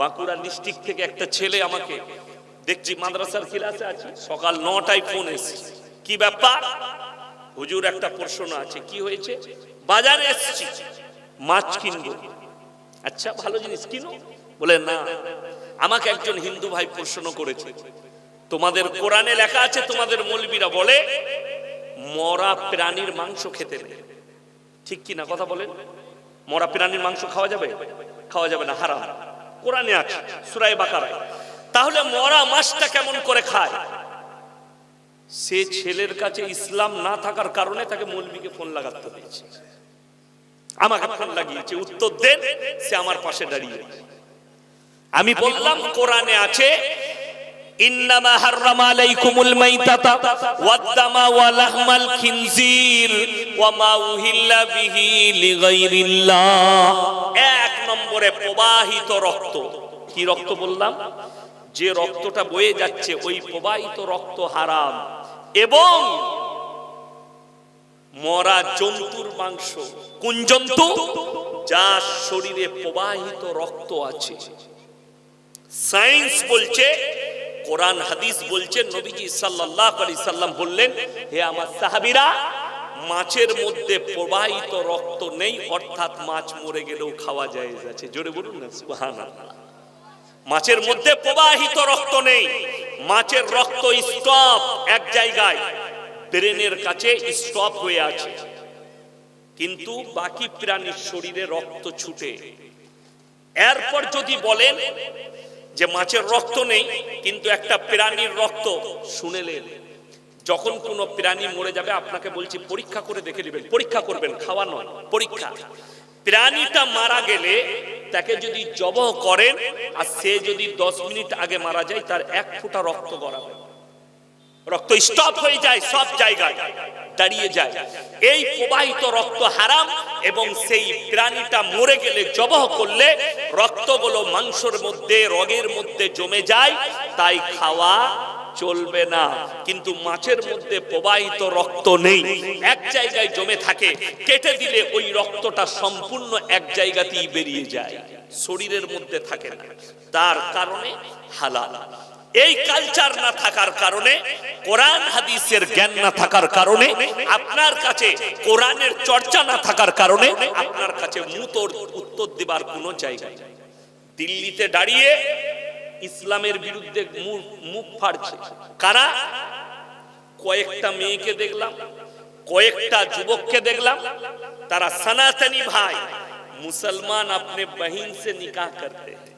Bankura district থেকে একটা ছেলে আমাকে, দেখছি মাদ্রাসার ক্লাসে আছে, সকাল নটায় ফোন এসেছে। কি ব্যাপার? হুজুর একটা প্রশ্ন আছে, কি হয়েছে? বাজারে এসেছি, মাছ কিনবো। আচ্ছা ভালো জিনিস কিনো? বলে, না। আমাকে একজন হিন্দু ভাই প্রশ্ন করেছে, তোমাদের কোরআনে লেখা আছে, তোমাদের মৌলবীরা বলে, মরা প্রাণীর মাংস খেতে ঠিক কি না কথা বলেন? মরা প্রাণীর মাংস খাওয়া যাবে? খাওয়া যাবে না, হারাম। কোরআনে আছে সুরাই বাকারায়। তাহলে মরা মাছটা কেমন করে খায়? সে ছেলের কাছে ইসলাম না থাকার কারণে তাকে মৌলবীকে ফোন লাগাতে হয়েছে। আমাকে ফোন লাগিয়েছে, উত্তর দেন, সে আমার পাশে দাঁড়িয়ে আমি বললাম, কোরআনে আছে, ইন্নামা হাররামা আলাইকুমুল মাইতাতা ওয়াদ-দামা ওয়া লাহমাল খিনজির ওয়া মা উহিল্লা বিহি লিগাইরিল্লাহ। নম্বরে প্রবাহিত রক্ত। কি রক্ত বললাম? যে রক্তটা বয়ে যাচ্ছে, ওই প্রবাহিত রক্ত হারাম। এবং মরা জন্তুর মাংস, কোন জন্তু? যার শরীরে প্রবাহিত রক্ত আছে। সায়েন্স বলছে, কোরআন, হাদিস বলছে, নবীজি সাল্লাল্লাহু আলাইহি সাল্লাম বললেন, হে আমার সাহাবীরা মাছের মধ্যে প্রবাহিত রক্ত নেই, অর্থাৎ মাছ মরে গেলেও খাওয়া যায় আছে। জোরে বলুন না, সুবহানাল্লাহ। মাছের মধ্যে প্রবাহিত রক্ত নেই, মাছের রক্ত স্টপ এক জায়গায়, ব্রেনের কাছে স্টপ হয়ে আছে। কিন্তু বাকি প্রাণীর শরীরে রক্ত ছুটে। এরপর যদি বলেন যে মাছের রক্ত নেই, কিন্তু একটা প্রাণীর রক্ত শুনেলেন যখন কোনো প্রাণী মরে যাবে, আপনাকে বলছি পরীক্ষা করে দেখে নেবেন। পরীক্ষা করবেন, খাওয়া নয়, পরীক্ষা। প্রাণীটা মারা গেলে তাকে যদি জবহ করেন, আর সে যদি দশ মিনিট আগে মারা যায়, তার এক ফোঁটা রক্ত গড়াবে। রক্ত স্টপ হয়ে যায় সব জায়গায়, দাঁড়িয়ে যায়। এই প্রবাহিত রক্ত হারাম, এবং সেই প্রাণীটা মরে গেলে জবহ করলে রক্তগুলো মাংসের মধ্যে, রগের মধ্যে জমে যায়, তাই খাওয়া চলবে না। কিন্তু মাছের মধ্যে প্রবাহিত রক্ত নেই। এক জায়গায় জমে থাকে। কেটে দিলে ওই রক্তটা সম্পূর্ণ এক জায়গাতেই বেরিয়ে যায়। শরীরের মধ্যে থাকে না। তার কারণে হালাল। এই কালচার না থাকার কারণে, কোরআন হাদিসের জ্ঞান না থাকার কারণে, আপনার কাছে কোরআনের চর্চা না থাকার কারণে, আপনার কাছে মুতর উত্তর দেবার কোনো জায়গা দিল্লিতে দাঁড়িয়ে ইসলামের বিরুদ্ধে মুখ মুখ ফাড়ছে কারা কয়েকটা মেয়েকে দেখলাম কয়েকটা যুবককে দেখলাম তারা সনাতনী ভাই মুসলমান अपने बहन से निकाह करते हैं